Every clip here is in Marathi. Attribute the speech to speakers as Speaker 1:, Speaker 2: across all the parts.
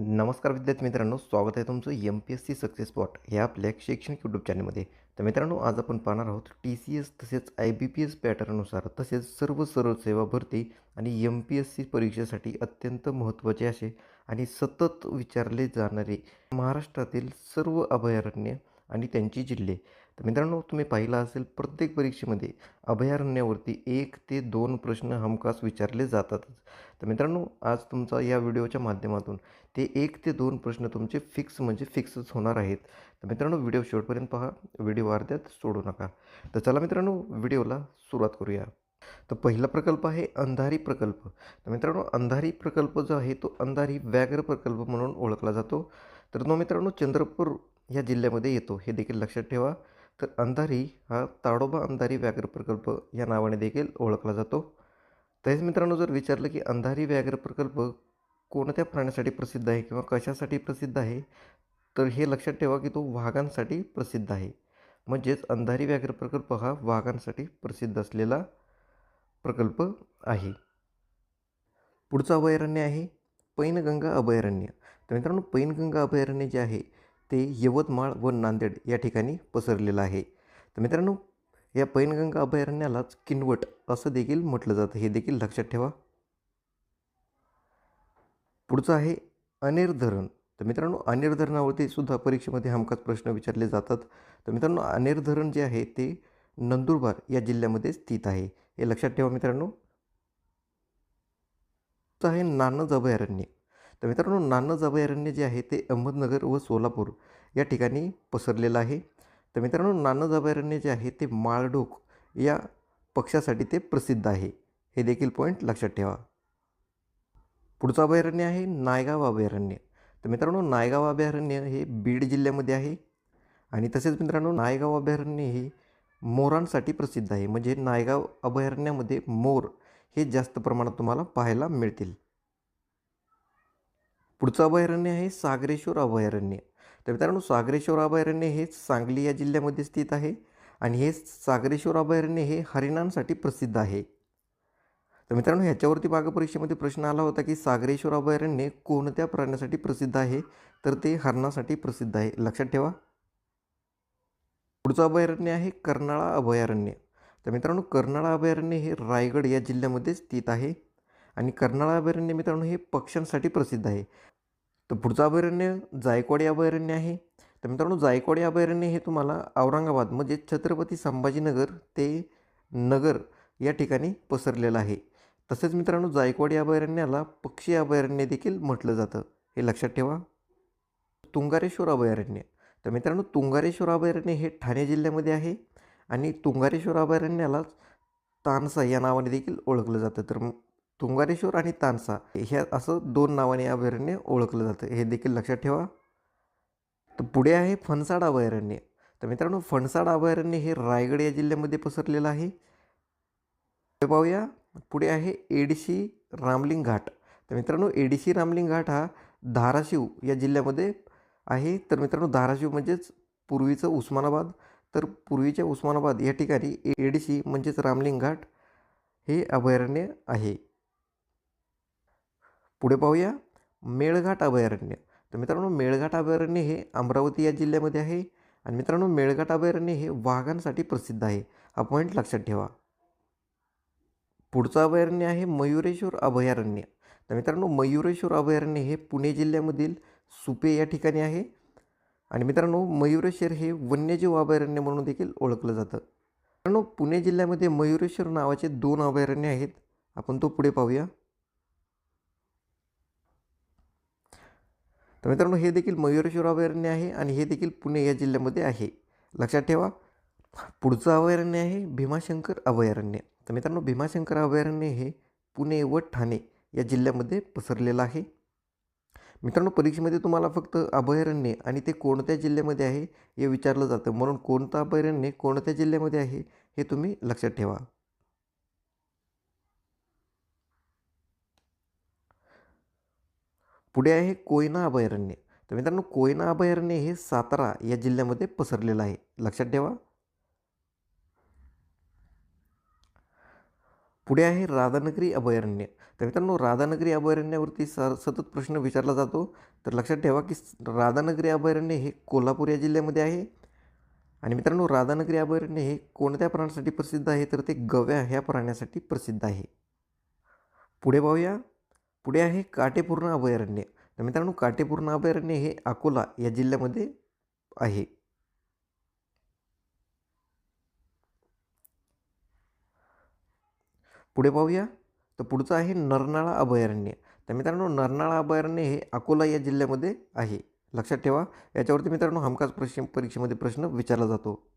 Speaker 1: नमस्कार विद्यार्थी मित्रांनो स्वागत आहे तुमचं M P S C success spot या आपल्या शैक्षणिक यूट्यूब चॅनलमध्ये तर मित्रांनो आज आपण पाहणार आहोत टी सी एस तसेच आय बी पी एस पॅटर्ननुसार तसेच सर्व सर्व सेवा भरती आणि एम पी एस सी परीक्षेसाठी अत्यंत महत्त्वाचे असे आणि सतत विचारले जाणारे महाराष्ट्रातील सर्व अभयारण्य आणि त्यांची जिल्हे. तर मित्रांनो तुम्ही पाहिलं असेल प्रत्येक परीक्षेमध्ये अभयारण्यावरती एक ते दोन प्रश्न हमखास विचारले जातातच. तर मित्रांनो आज तुमचा या व्हिडिओच्या माध्यमातून ते एक ते दोन प्रश्न तुमचे फिक्स म्हणजे फिक्सच होणार आहेत. तर मित्रांनो व्हिडिओ शेवटपर्यंत पहा व्हिडिओ अर्ध्यात सोडू नका. तर चला मित्रांनो व्हिडिओला सुरुवात करूया. तर पहिला प्रकल्प आहे अंधारी प्रकल्प. तर मित्रांनो अंधारी प्रकल्प जो आहे तो अंधारी व्याघ्र प्रकल्प म्हणून ओळखला जातो. तर तो मित्रांनो चंद्रपूर या जिल्ह्यामध्ये येतो. हे देखील लक्षात ठेवा. तर अंधारी हा ताडोबा अंधारी व्याघ्र प्रकल्प या नावाने देखील ओळखला जातो. तसेच मित्रांनो जर विचारलं की अंधारी व्याघ्र प्रकल्प कोणत्या प्राण्यासाठी प्रसिद्ध आहे किंवा कशासाठी प्रसिद्ध आहे तर हे लक्षात ठेवा की तो वाघांसाठी प्रसिद्ध आहे. म्हणजेच अंधारी व्याघ्र प्रकल्प हा वाघांसाठी प्रसिद्ध असलेला प्रकल्प आहे. पुढचं अभयारण्य आहे पैनगंगा अभयारण्य. तर मित्रांनो पैनगंगा अभयारण्य जे आहे ते यवतमाळ व नांदेड या ठिकाणी पसरलेलं आहे. तर मित्रांनो या पैनगंगा अभयारण्यालाच किनवट असं देखील म्हटलं जातं. हे देखील लक्षात ठेवा. पुढचं आहे अनेर धरण. तर मित्रांनो अनेर धरणावरती सुद्धा परीक्षेमध्ये हमखास प्रश्न विचारले जातात. तर मित्रांनो अनेर धरण जे आहे ते नंदुरबार या जिल्ह्यामध्ये स्थित आहे. हे लक्षात ठेवा मित्रांनो. आहे नानज अभयारण्य. तर मित्रांनो नानज अभयारण्य जे आहे ते अहमदनगर व सोलापूर या ठिकाणी पसरलेलं आहे. तर मित्रांनो नानज अभयारण्य जे आहे ते माळढोक या पक्षासाठी ते प्रसिद्ध आहे. हे देखील पॉईंट लक्षात ठेवा. पुढचं अभयारण्य आहे नायगाव अभयारण्य तर मित्रांनो नायगाव अभयारण्य हे बीड जिल्ह्यामध्ये आहे. आणि तसेच मित्रांनो नायगाव अभयारण्य हे मोरांसाठी प्रसिद्ध आहे. म्हणजे नायगाव अभयारण्यामध्ये मोर हे जास्त प्रमाणात तुम्हाला पाहायला मिळतील. पुढचं अभयारण्य आहे सागरेश्वर अभयारण्य. तर मित्रांनो सागरेश्वर अभयारण्य हे सांगली या जिल्ह्यामध्ये स्थित आहे आणि हे सागरेश्वर अभयारण्य हे हरिणांसाठी प्रसिद्ध आहे. तर मित्रांनो ह्याच्यावरती परीक्षेमध्ये प्रश्न आला होता की सागरेश्वर अभयारण्य कोणत्या प्राण्यासाठी प्रसिद्ध आहे? तर ते हरणासाठी प्रसिद्ध आहे. लक्षात ठेवा. पुढचं अभयारण्य आहे कर्नाळा अभयारण्य. तर मित्रांनो कर्नाळा अभयारण्य हे रायगड या जिल्ह्यामध्ये स्थित आहे आणि कर्नाळा अभयारण्य मित्रांनो हे पक्ष्यांसाठी प्रसिद्ध आहे. तर पुढचं अभयारण्य जायकवाडी अभयारण्य आहे. तर मित्रांनो जायकवाडी अभयारण्य हे तुम्हाला औरंगाबाद म्हणजे छत्रपती संभाजीनगर ते नगर या ठिकाणी पसरलेलं आहे. तसेच मित्रांनो जायकवाडी अभयारण्याला पक्षी अभयारण्य देखील म्हटलं जातं. हे लक्षात ठेवा. तुंगारेश्वर अभयारण्य. तर मित्रांनो तुंगारेश्वर अभयारण्य हे ठाणे जिल्ह्यामध्ये आहे आणि तुंगारेश्वर अभयारण्यालाच तानसा या नावाने देखील ओळखलं जातं. तर तुंगारेश्वर आणि तानसा ह्या असं दोन नावाने अभयारण्य ओळखलं जातं. हे देखील लक्षात ठेवा. तर पुढे आहे फणसाड अभयारण्य तर मित्रांनो फणसाड अभयारण्य हे रायगड या जिल्ह्यामध्ये पसरलेलं आहे. पाहूया. पुढे आहे एडशी रामलिंग घाट. तर मित्रांनो एडशी रामलिंग घाट हा धाराशिव या जिल्ह्यामध्ये आहे. तर मित्रांनो धाराशिव म्हणजेच पूर्वीचं उस्मानाबाद. तर पूर्वीच्या उस्मानाबाद या ठिकाणी एडशी म्हणजेच रामलिंग घाट हे अभयारण्य आहे. पुढे पाहूया. मेळघाट अभयारण्य. तर मित्रांनो मेळघाट अभयारण्य हे अमरावती या जिल्ह्यामध्ये आहे. आणि मित्रांनो मेळघाट अभयारण्य हे वाघांसाठी प्रसिद्ध आहे. हा पॉईंट लक्षात ठेवा. पुढचं अभयारण्य आहे मयुरेश्वर अभयारण्य. तर मित्रांनो मयुरेश्वर अभयारण्य हे पुणे जिल्ह्यामधील सुपे या ठिकाणी आहे. आणि मित्रांनो मयुरेश्वर हे वन्यजीव अभयारण्य म्हणून देखील ओळखलं जातं. मित्रांनो पुणे जिल्ह्यामध्ये मयुरेश्वर नावाचे दोन अभयारण्य आहेत. आपण तो पुढे पाहूया. तर मित्रांनो हे देखील मयुरेश्वर अभयारण्य आहे आणि हे देखील पुणे या जिल्ह्यामध्ये आहे. लक्षात ठेवा पुढचं अभयारण्य आहे भीमाशंकर अभयारण्य. तर मित्रांनो भीमाशंकर अभयारण्य हे पुणे व ठाणे या जिल्ह्यामध्ये पसरलेलं आहे. मित्रांनो परीक्षेमध्ये तुम्हाला फक्त अभयारण्य आणि ते कोणत्या जिल्ह्यामध्ये आहे हे विचारलं जातं. म्हणून कोणतं अभयारण्य कोणत्या जिल्ह्यामध्ये आहे हे तुम्ही लक्षात ठेवा. पुढे आहे कोयना अभयारण्य. तर मित्रांनो कोयना अभयारण्य हे सातारा या जिल्ह्यामध्ये पसरलेलं आहे. लक्षात ठेवा. पुढे आहे राधानगरी अभयारण्य. तर मित्रांनो राधानगरी अभयारण्यावरती स सतत प्रश्न विचारला जातो. तर लक्षात ठेवा की राधानगरी अभयारण्य हे कोल्हापूर या जिल्ह्यामध्ये आहे. आणि मित्रांनो राधानगरी अभयारण्य हे कोणत्या प्राण्यासाठी प्रसिद्ध आहे? तर ते गव्या ह्या प्राण्यासाठी प्रसिद्ध आहे. पुढे पाहूया. पुढे आहे काटेपूर्ण अभयारण्य. तर मित्रांनो काटेपूर्ण अभयारण्य हे अकोला या जिल्ह्यामध्ये आहे. पुढे पाहूया. तर पुढचं आहे नरनाळा अभयारण्य. तर मित्रांनो नरनाळा अभयारण्य हे अकोला या जिल्ह्यामध्ये आहे. लक्षात ठेवा. याच्यावरती मित्रांनो हमखास प्रश्न परीक्षेमध्ये प्रश्न विचारला जातो.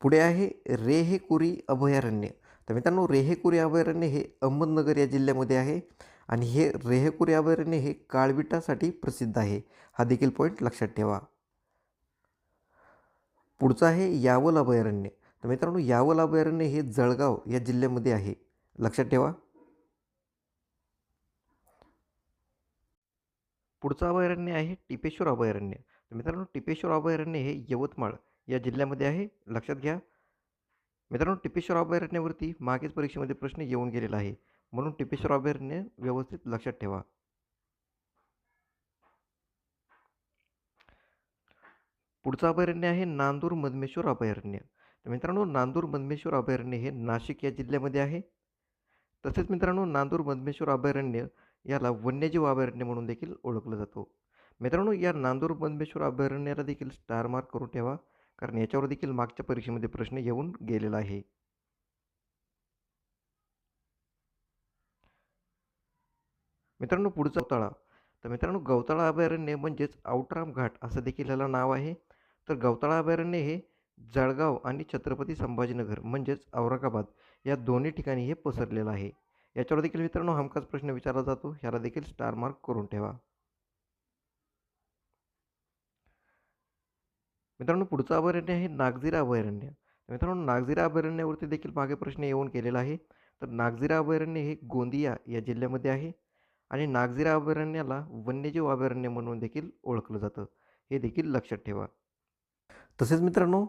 Speaker 1: पुढे आहे रेहेकुरी अभयारण्य. तर मित्रांनो रेहेकुरी अभयारण्य हे अहमदनगर या जिल्ह्यामध्ये आहे आणि हे रेहेकुरी अभयारण्य हे काळविटासाठी प्रसिद्ध आहे. हा देखील पॉईंट लक्षात ठेवा. पुढचं आहे यावल अभयारण्य. तर मित्रांनो यावल अभयारण्य हे जळगाव या जिल्ह्यामध्ये आहे. लक्षात ठेवा. पुढचं अभयारण्य आहे टिपेश्वर अभयारण्य. तर मित्रांनो टिपेश्वर अभयारण्य हे यवतमाळ या जिल्ह्यामध्ये आहे. लक्षात घ्या. मित्रांनो टिपेश्वर अभयारण्यावरती मागेच परीक्षेमध्ये प्रश्न येऊन गेलेला आहे. म्हणून टिपेश्वर अभयारण्य व्यवस्थित लक्षात ठेवा. पुढचं अभयारण्य आहे नांदूर मधमेश्वर अभयारण्य. तर मित्रांनो नांदूर मधमेश्वर अभयारण्य हे नाशिक या जिल्ह्यामध्ये आहे. तसेच मित्रांनो नांदूर मधमेश्वर अभयारण्य याला वन्यजीव अभयारण्य म्हणून देखील ओळखलं जातो. मित्रांनो या नांदूर मधमेश्वर अभयारण्याला देखील स्टार मार्क करून ठेवा. कारण याच्यावर देखील मागच्या परीक्षेमध्ये प्रश्न येऊन गेलेला आहे. मित्रांनो पुढचा गवताळा तर मित्रांनो गवताळा अभयारण्य म्हणजेच आउटराम घाट असं देखील ह्याला नाव आहे. तर गवताळा अभयारण्य हे जळगाव आणि छत्रपती संभाजीनगर म्हणजेच औरंगाबाद या दोन्ही ठिकाणी हे पसरलेलं आहे. याच्यावर देखील मित्रांनो हमखास प्रश्न विचारला जातो. ह्याला देखील स्टार मार्क करून ठेवा. मित्रांनो पुढचं अभयारण्य आहे नागझिरा अभयारण्य. मित्रांनो नागझिरा अभयारण्यावरती देखील मागे प्रश्न येऊन केलेला आहे. तर नागझिरा अभयारण्य हे गोंदिया या जिल्ह्यामध्ये आहे आणि नागझिरा अभयारण्याला वन्यजीव अभयारण्य म्हणून देखील ओळखलं जातं. हे देखील लक्षात ठेवा. तसेच मित्रांनो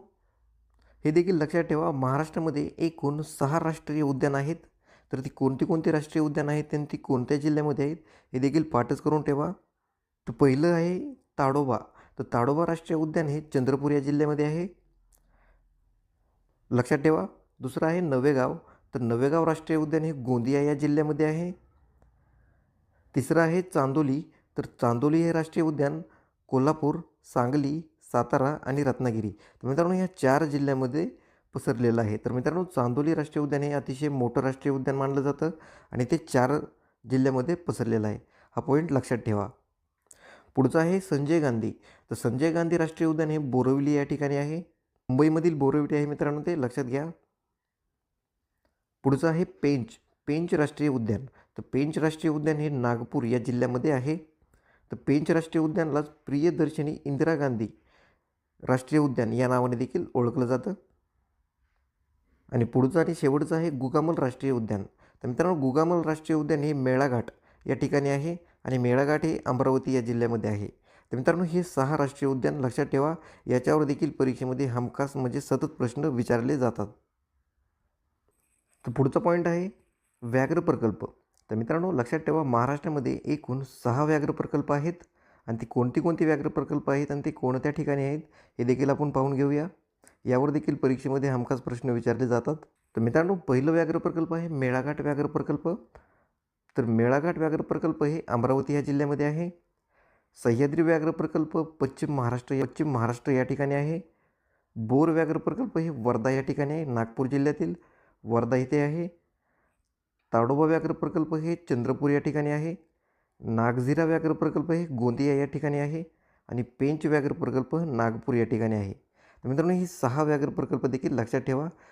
Speaker 1: हे देखील लक्षात ठेवा महाराष्ट्रामध्ये एकूण सहा राष्ट्रीय उद्यान आहेत. तर ती कोणती कोणती राष्ट्रीय उद्यान आहेत आणि ती कोणत्या जिल्ह्यामध्ये आहेत हे देखील पाठच करून ठेवा. तर पहिलं आहे ताडोबा. तर ताडोबा राष्ट्रीय उद्यान हे चंद्रपूर या जिल्ह्यामध्ये आहे. लक्षात ठेवा दुसरं आहे नवेगाव. तर नवेगाव राष्ट्रीय उद्यान हे गोंदिया या जिल्ह्यामध्ये आहे. तिसरं आहे चांदोली. तर चांदोली हे राष्ट्रीय उद्यान कोल्हापूर सांगली सातारा आणि रत्नागिरी. तर मित्रांनो ह्या चार जिल्ह्यामध्ये पसरलेलं आहे. तर मित्रांनो चांदोली राष्ट्रीय उद्यान हे अतिशय मोठं राष्ट्रीय उद्यान मानलं जातं आणि ते चार जिल्ह्यामध्ये पसरलेलं आहे. हा पॉईंट लक्षात ठेवा. पुढचं आहे संजय गांधी. तर संजय गांधी राष्ट्रीय उद्यान हे बोरविली या ठिकाणी आहे. मुंबईमधील बोरिवली आहे मित्रांनो ते लक्षात घ्या. पुढचं आहे पेंच पेंच राष्ट्रीय उद्यान. तर पेंच राष्ट्रीय उद्यान हे नागपूर या जिल्ह्यामध्ये आहे. तर पेंच राष्ट्रीय उद्यानलाच प्रियदर्शनी इंदिरा गांधी राष्ट्रीय उद्यान या नावाने देखील ओळखलं जातं. आणि पुढचं आणि शेवटचं आहे गुगामल राष्ट्रीय उद्यान. तर मित्रांनो गुगामल राष्ट्रीय उद्यान हे मेळाघाट या ठिकाणी आहे. आणि मेळाघाट हे अमरावती या जिल्ह्यामध्ये आहे. तर मित्रांनो हे सहा राष्ट्रीय उद्यान लक्षात ठेवा. याच्यावर देखील परीक्षेमध्ये हमखास म्हणजे सतत प्रश्न विचारले जातात. तर पुढचा पॉईंट आहे व्याघ्र प्रकल्प. तर मित्रांनो लक्षात ठेवा महाराष्ट्रामध्ये एकूण सहा व्याघ्र प्रकल्प आहेत. आणि ते कोणती कोणती व्याघ्र प्रकल्प आहेत आणि ते कोणत्या ठिकाणी आहेत हे देखील आपण पाहून घेऊया. यावर देखील परीक्षेमध्ये हमखास प्रश्न विचारले जातात. तर मित्रांनो पहिलं व्याघ्र प्रकल्प आहे मेळाघाट व्याघ्र प्रकल्प. तर मेळाघाट व्याघ्र प्रकल्प हे अमरावती या जिल्ह्यामध्ये आहे. सह्याद्री व्याघ्र प्रकल्प पश्चिम महाराष्ट्र पश्चिम महाराष्ट्र या ठिकाणी आहे. बोर व्याघ्र प्रकल्प हे वर्धा या ठिकाणी आहे. नागपूर जिल्ह्यातील वर्धा इथे आहे. ताडोबा व्याघ्र प्रकल्प हे चंद्रपूर या ठिकाणी आहे. नागझिरा व्याघ्र प्रकल्प हे गोंदिया या ठिकाणी आहे आणि पेंच व्याघ्र प्रकल्प नागपूर या ठिकाणी आहे. तर मित्रांनो ही सहा व्याघ्र प्रकल्प देखील लक्षात ठेवा.